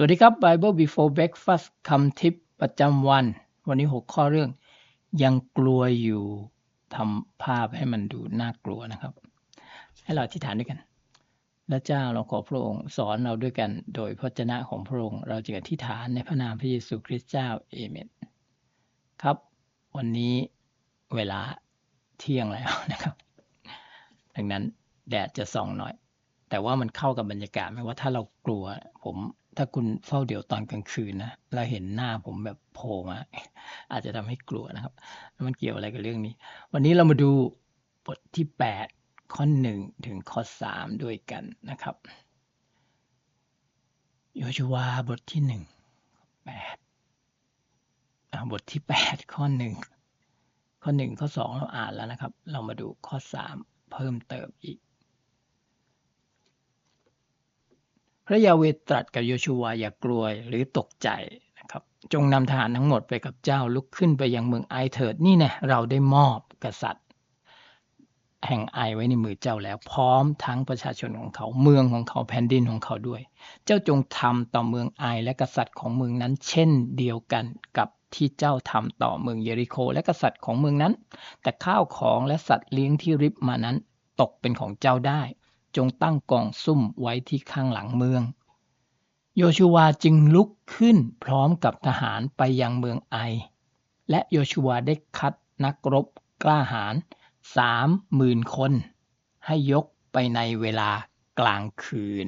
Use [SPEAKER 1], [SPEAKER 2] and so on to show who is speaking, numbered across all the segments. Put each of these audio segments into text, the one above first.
[SPEAKER 1] สวัสดีครับ Bible Before Breakfast คำทิปประจำวัน วันนี้หกข้อเรื่อง ยังกลัวอยู่ทำภาพให้มันดูน่ากลัวนะครับ ให้เราอธิษฐานด้วยกันพระเจ้าเราขอพระองค์สอนเราด้วยกัน โดยพระเจนะของพระองค์ เราจะอธิษฐานในพระนามพระเยซูคริสต์เจ้าเอเมนครับ วันนี้เวลาเที่ยงแล้วนะครับ ดังนั้นแดดจะส่องหน่อย แต่ว่ามันเข้ากับบรรยากาศไหมว่าถ้าเรากลัวผม ถ้าคุณเฝ้าเดี๋ยวตอนกลางคืนนะเราเห็นหน้าผมแบบโผล่มาอาจจะทำให้กลัวนะครับ มันเกี่ยวอะไรกับเรื่องนี้ วันนี้เรามาดูบทที่ 8 ข้อ 1 ถึงข้อ 3 ด้วยกันนะครับโยชูวาบทที่ 1 8บทที่ 8 ข้อ 1 ข้อ 1 ข้อ 2 เราอ่านแล้วนะครับ เรามาดูข้อ 3 เพิ่มเติมอีก พระยาเวตรัสกับโยชูวาอย่ากลัวหรือตกใจนะครับ จงนำทหารทั้งหมดไปกับเจ้าลุกขึ้นไปยังเมืองไอเถิดนี่น่เราได้มอบกษัตริย์ แห่งไอไว้ในมือเจ้าแล้ว พร้อมทั้งประชาชนของเขาเมืองของเขาแผ่นดินของเขาด้วย เจ้าจงทำต่อเมืองไอและกษัตริย์ของเมืองนั้น เช่นเดียวกันกับที่เจ้าทำต่อเมืองเยริโคและกษัตริย์ของเมืองนั้น แต่ข้าวของและสัตว์เลี้ยงที่ริบมานั้นตกเป็นของเจ้าได้ จงตั้งกองซุ่มไว้ที่ข้างหลังเมือง โยชูวาจึงลุกขึ้นพร้อมกับทหารไปยังเมืองไอ และโยชูวาได้คัดนักรบกล้าหาญสามหมื่นคน ให้ยกไปในเวลากลางคืน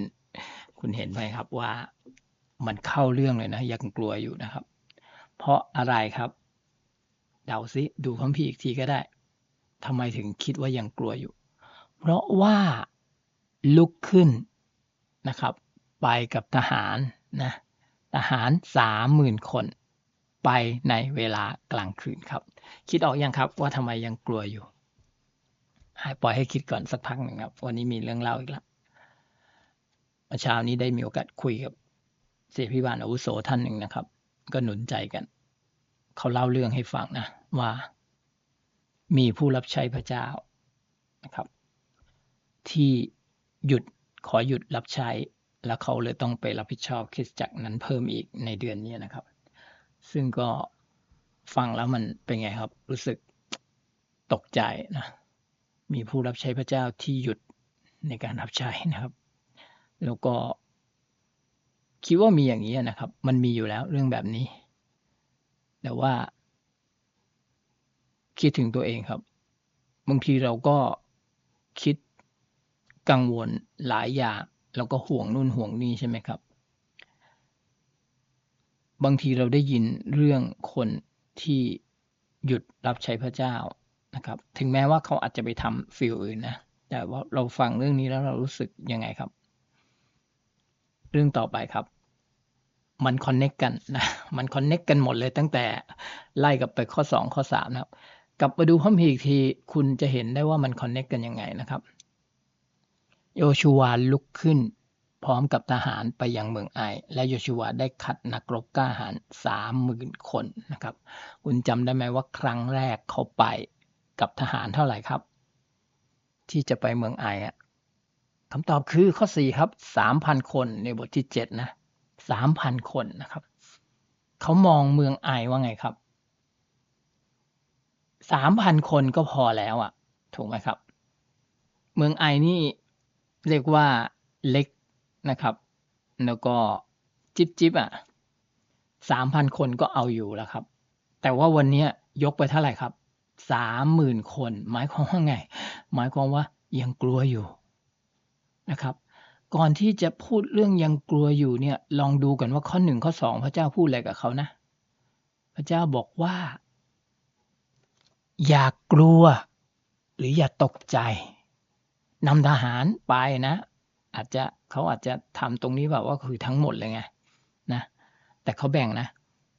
[SPEAKER 1] คุณเห็นไหมครับว่ามันเข้าเรื่องเลยนะ ยังกลัวอยู่นะครับ เพราะอะไรครับ เดาซิดูคัมภีร์อีกทีก็ได้ทำไมถึงคิดว่ายังกลัวอยู่ เพราะว่า ลุกขึ้นนะครับ ไปกับทหารนะทหารสามหมื่นคน ไปในเวลากลางคืนครับ คิดออกยังครับว่าทำไมยังกลัวอยู่ให้ปล่อยให้คิดก่อนสักพักหนึ่งครับ วันนี้มีเรื่องเล่าอีกแล้วเมื่อเช้านี้ได้มีโอกาสคุยกับเสพิบาลอาวุโสท่านหนึ่งนะครับ ก็หนุนใจกัน เขาเล่าเรื่องให้ฟังนะ ว่า มีผู้รับใช้พระเจ้านะครับ ที่ หยุดขอหยุดรับใช้ แล้วเขาเลยต้องไปรับผิดชอบคริสจักรนั้นเพิ่มอีกในเดือนนี้นะครับ ซึ่งก็ฟังแล้วมันเป็นไงครับ รู้สึกตกใจนะมีผู้รับใช้พระเจ้าที่หยุดในการรับใช้นะครับ แล้วก็คิดว่ามีอย่างนี้นะครับ มันมีอยู่แล้วเรื่องแบบนี้ แต่ว่า คิดถึงตัวเองครับ บางทีเราก็คิด กังวลหลายอย่างแล้วก็ห่วงนู่นห่วงนี่ใช่ไหมครับ บางทีเราได้ยินเรื่องคนที่หยุดรับใช้พระเจ้านะครับ ถึงแม้ว่าเขาอาจจะไปทำฟิลอื่นนะ แต่ว่าเราฟังเรื่องนี้แล้วเรารู้สึกยังไงครับ เรื่องต่อไปครับ มันคอนเน็กกันนะ มันคอนเน็กกันหมดเลยตั้งแต่ไล่กับไปข้อ 2 ข้อ 3 นะครับ กลับมาดูพระคัมภีร์อีกที คุณจะเห็นได้ว่ามันคอนเน็กกันยังไงนะครับ โยชูวาลุกขึ้น พร้อมกับทหารไปยังเมืองไอ และโยชูวาได้คัดนักรบกล้าหาญสามหมื่นคนนะครับ คุณจำได้ไหมว่าครั้งแรกเขาไปกับทหารเท่าไหร่ครับ ที่จะไปเมืองไออะคำตอบคือข้อ4ครับสามพันคนในบทที่7นะสามพันคนนะครับ เขามองเมืองไอว่าไงครับสามพันคนก็พอแล้วอะ ถูกไหมครับ เมืองไอนี่ เรียกว่าเล็กนะครับ แล้วก็จิบจิบอะสามพันคนก็เอาอยู่แล้วครับ แต่ว่าวันนี้ยกไปเท่าไหร่ครับสามหมื่นคน หมายความว่าไง หมายความว่ายังกลัวอยู่นะครับ ก่อนที่จะพูดเรื่องยังกลัวอยู่เนี่ย ลองดูกันว่าข้อหนึ่งข้อสองพระเจ้าพูดอะไรกับเขานะ พระเจ้าบอกว่า อย่ากกลัว หรืออย่าตกใจ นำทหารไปนะ อาจจะเขาอาจจะทำตรงนี้แบบว่าคือทั้งหมดเลยไงนะแต่เขาแบ่งนะ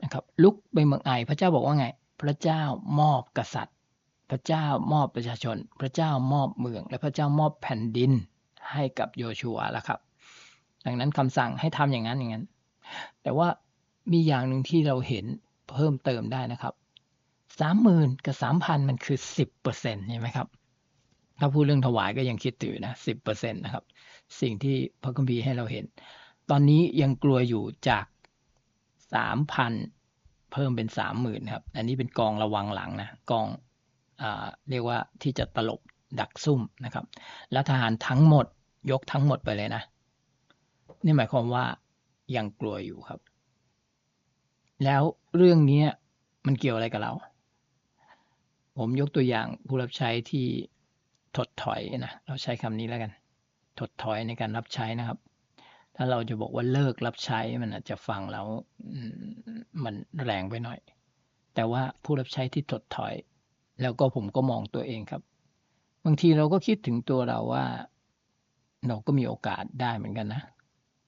[SPEAKER 1] นะครับลุกไปเมืองไอพระเจ้าบอกว่าไง พระเจ้ามอบกษัตริย์ พระเจ้ามอบประชาชน พระเจ้ามอบเมือง และพระเจ้ามอบแผ่นดินให้กับโยชัวแล้วครับ ดังนั้นคำสั่งให้ทำอย่างนั้นอย่างนั้น แต่ว่ามีอย่างหนึ่งที่เราเห็นเพิ่มเติมได้นะครับสามหมื่นกับสามพันมันคือสิบเปอร์เซ็นต์ใช่ไหมครับ ถ้าพูดเรื่องถวายก็ยังคิดถือนะสิบเปอร์เซ็นตนะครับ สิ่งที่พระคัมภีร์ให้เราเห็น ตอนนี้ยังกลัวอยู่จากสามพันเพิ่มเป็นสามหมื่นครับ อันนี้เป็นกองระวังหลังนะกองอเรียกว่าที่จะตลบดักซุ่มนะครับ แล้วทหารทั้งหมดยกทั้งหมดไปเลยนะ นี่หมายความว่ายังกลัวอยู่ครับ แล้วเรื่องนี้มันเกี่ยวอะไรกับเรา ผมยกตัวอย่างผู้รับใช้ที่ ถดถอยนะเราใช้คำนี้แล้วกัน ถดถอยในการรับใช้นะครับ ถ้าเราจะบอกว่าเลิกรับใช้มันอาจจะฟังแล้วมันแรงไปหน่อย แต่ว่าผู้รับใช้ที่ถดถอย แล้วก็ผมก็มองตัวเองครับ บางทีเราก็คิดถึงตัวเราว่า เราก็มีโอกาสได้เหมือนกันนะ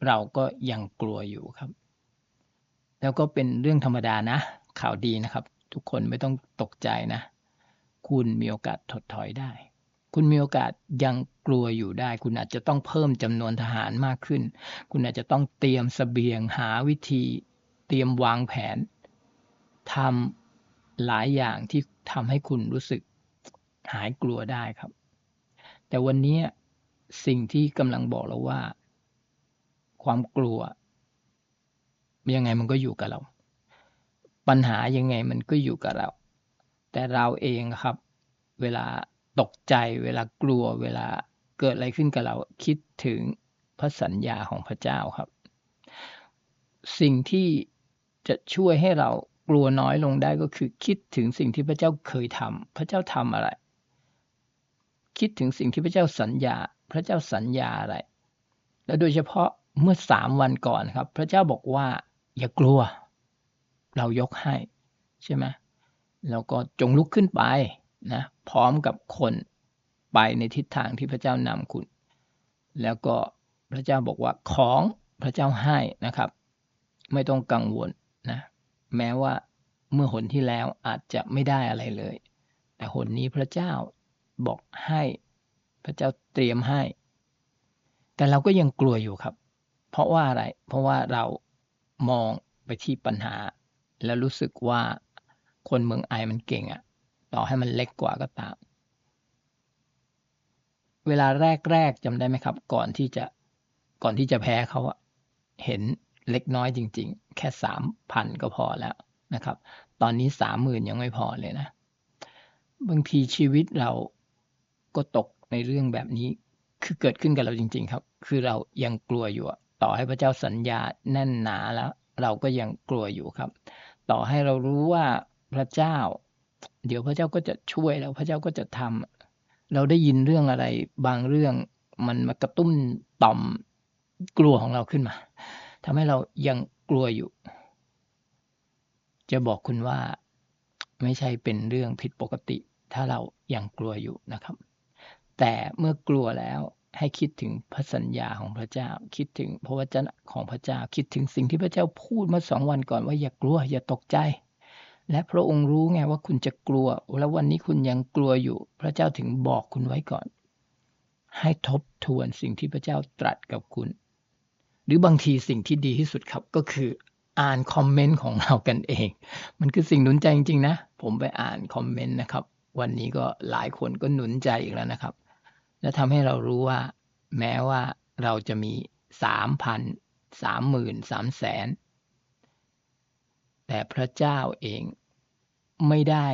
[SPEAKER 1] เราก็ยังกลัวอยู่ครับ แล้วก็เป็นเรื่องธรรมดานะ ข่าวดีนะครับ ทุกคนไม่ต้องตกใจนะ คุณมีโอกาสถดถอยได้ คุณมีโอกาสยังกลัวอยู่ได้ คุณอาจจะต้องเพิ่มจำนวนทหารมากขึ้น คุณอาจจะต้องเตรียมเสบียงหาวิธีเตรียมวางแผนทำหลายอย่างที่ทำให้คุณรู้สึกหายกลัวได้ครับ แต่วันนี้สิ่งที่กำลังบอกเราว่า ความกลัว ยังไงมันก็อยู่กับเรา ปัญหายังไงมันก็อยู่กับเรา แต่เราเองครับ เวลา ตกใจเวลากลัวเวลาเกิดอะไรขึ้นกับเราคิดถึงพระสัญญาของพระเจ้าครับ สิ่งที่จะช่วยให้เรากลัวน้อยลงได้ก็คือ คิดถึงสิ่งที่พระเจ้าเคยทำพระเจ้าทำอะไร คิดถึงสิ่งที่พระเจ้าสัญญา พระเจ้าสัญญาอะไร และโดยเฉพาะเมื่อสามวันก่อนครับ พระเจ้าบอกว่า อย่ากลัว เรายกให้ ใช่ไหมแล้วก็จงลุกขึ้นไป นะพร้อมกับคนไปในทิศทางที่พระเจ้านำคุณ แล้วก็พระเจ้าบอกว่าของพระเจ้าให้นะครับ ไม่ต้องกังวลนะแม้ว่าเมื่อหนที่แล้วอาจจะไม่ได้อะไรเลย แต่หนนี้พระเจ้าบอกให้พระเจ้าเตรียมให้ แต่เราก็ยังกลัวอยู่ครับ เพราะว่าอะไร เพราะว่าเรามองไปที่ปัญหา แล้วรู้สึกว่าคนเมืองไอมันเก่งอะ ต่อให้มันเล็กกว่าก็ตาม เวลาแรกๆจำได้ไหมครับ ก่อนที่จะก่อนที่จะแพ้เขาอะเห็นเล็กน้อยจริง ๆ แค่สามพันก็พอแล้วนะครับ ตอนนี้สามหมื่นยังไม่พอเลยนะ บางทีชีวิตเราก็ตกในเรื่องแบบนี้ คือเกิดขึ้นกับเราจริง ๆ ครับ คือเรายังกลัวอยู่ต่อให้พระเจ้าสัญญาแน่นหนาแล้ว เราก็ยังกลัวอยู่ครับ ต่อให้เรารู้ว่าพระเจ้า เดี๋ยวพระเจ้าก็จะช่วยเราพระเจ้าก็จะทำเราได้ยินเรื่องอะไร บางเรื่องมันมากระตุ้นต่อมกลัวของเราขึ้นมาทำให้เรายังกลัวอยู่ จะบอกคุณว่าไม่ใช่เป็นเรื่องผิดปกติ ถ้าเรายังกลัวอยู่นะครับ แต่เมื่อกลัวแล้วให้คิดถึงพระสัญญาของพระเจ้า คิดถึงพระวจนะของพระเจ้า คิดถึงสิ่งที่พระเจ้าพูดเมื่อสองวันก่อนว่าอย่ากลัวอย่าตกใจ และพระองค์รู้ไงว่าคุณจะกลัว แล้ววันนี้คุณยังกลัวอยู่ พระเจ้าถึงบอกคุณไว้ก่อน ให้ทบทวนสิ่งที่พระเจ้าตรัสกับคุณ หรือบางทีสิ่งที่ดีที่สุดครับก็คืออ่านคอมเมนต์ของเรากันเอง มันคือสิ่งหนุนใจจริงๆนะ ผมไปอ่านคอมเมนต์นะครับ วันนี้ก็หลายคนก็หนุนใจอีกแล้วนะครับ และทำให้เรารู้ว่า แม้ว่าเราจะมีสามพันสามหมื่นสามแสนแต่พระเจ้าเอง ไม่ได้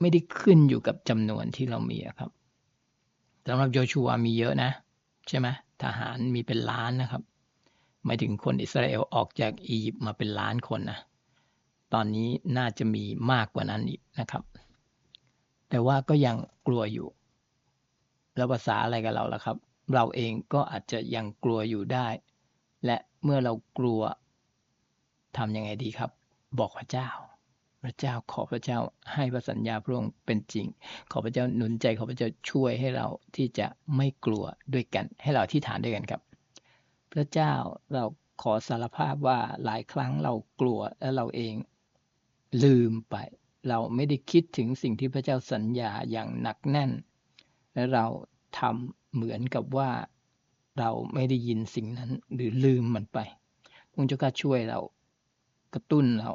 [SPEAKER 1] ไม่ได้ขึ้นอยู่กับจำนวนที่เรามีครับสำหรับโยชูวามีเยอะนะ ใช่ไหมทหารมีเป็นล้านนะครับหมายถึงคนอิสราเอลออกจากอียิปต์มาเป็นล้านคนนะตอนนี้น่าจะมีมากกว่านั้นอีกนะครับ แต่ว่าก็ยังกลัวอยู่ แล้วภาษาอะไรกับเราล่ะครับ เราเองก็อาจจะยังกลัวอยู่ได้ และเมื่อเรากลัวทำยังไงดีครับ บอกพระเจ้า พระเจ้าขอพระเจ้าให้พระสัญญาพระองค์เป็นจริง ขอพระเจ้าหนุนใจขอพระเจ้าช่วยให้เราที่จะไม่กลัวด้วยกัน ให้เราที่ฐานด้วยกันครับ พระเจ้าเราขอสารภาพว่าหลายครั้งเรากลัวและเราเองลืมไป เราไม่ได้คิดถึงสิ่งที่พระเจ้าสัญญาอย่างหนักแน่น และเราทำเหมือนกับว่าเราไม่ได้ยินสิ่งนั้นหรือลืมมันไปพระเจ้าก็ช่วยเรากระตุ้นเรา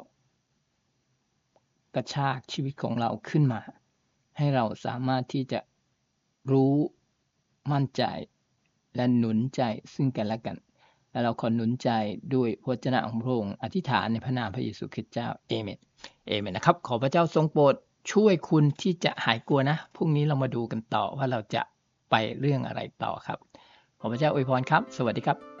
[SPEAKER 1] กระชากชีวิตของเราขึ้นมา ให้เราสามารถที่จะรู้มั่นใจ และหนุนใจซึ่งกันและกัน และเราขอหนุนใจด้วยพระวจนะของพระองค์อธิษฐานในพระนามพระเยซูคริสต์เจ้าเอเมนเอเมนนะครับ ขอพระเจ้าทรงโปรดช่วยคุณที่จะหายกลัวนะพรุ่งนี้เรามาดูกันต่อว่าเราจะไปเรื่องอะไรต่อครับขอพระเจ้าอวยพรครับ สวัสดีครับ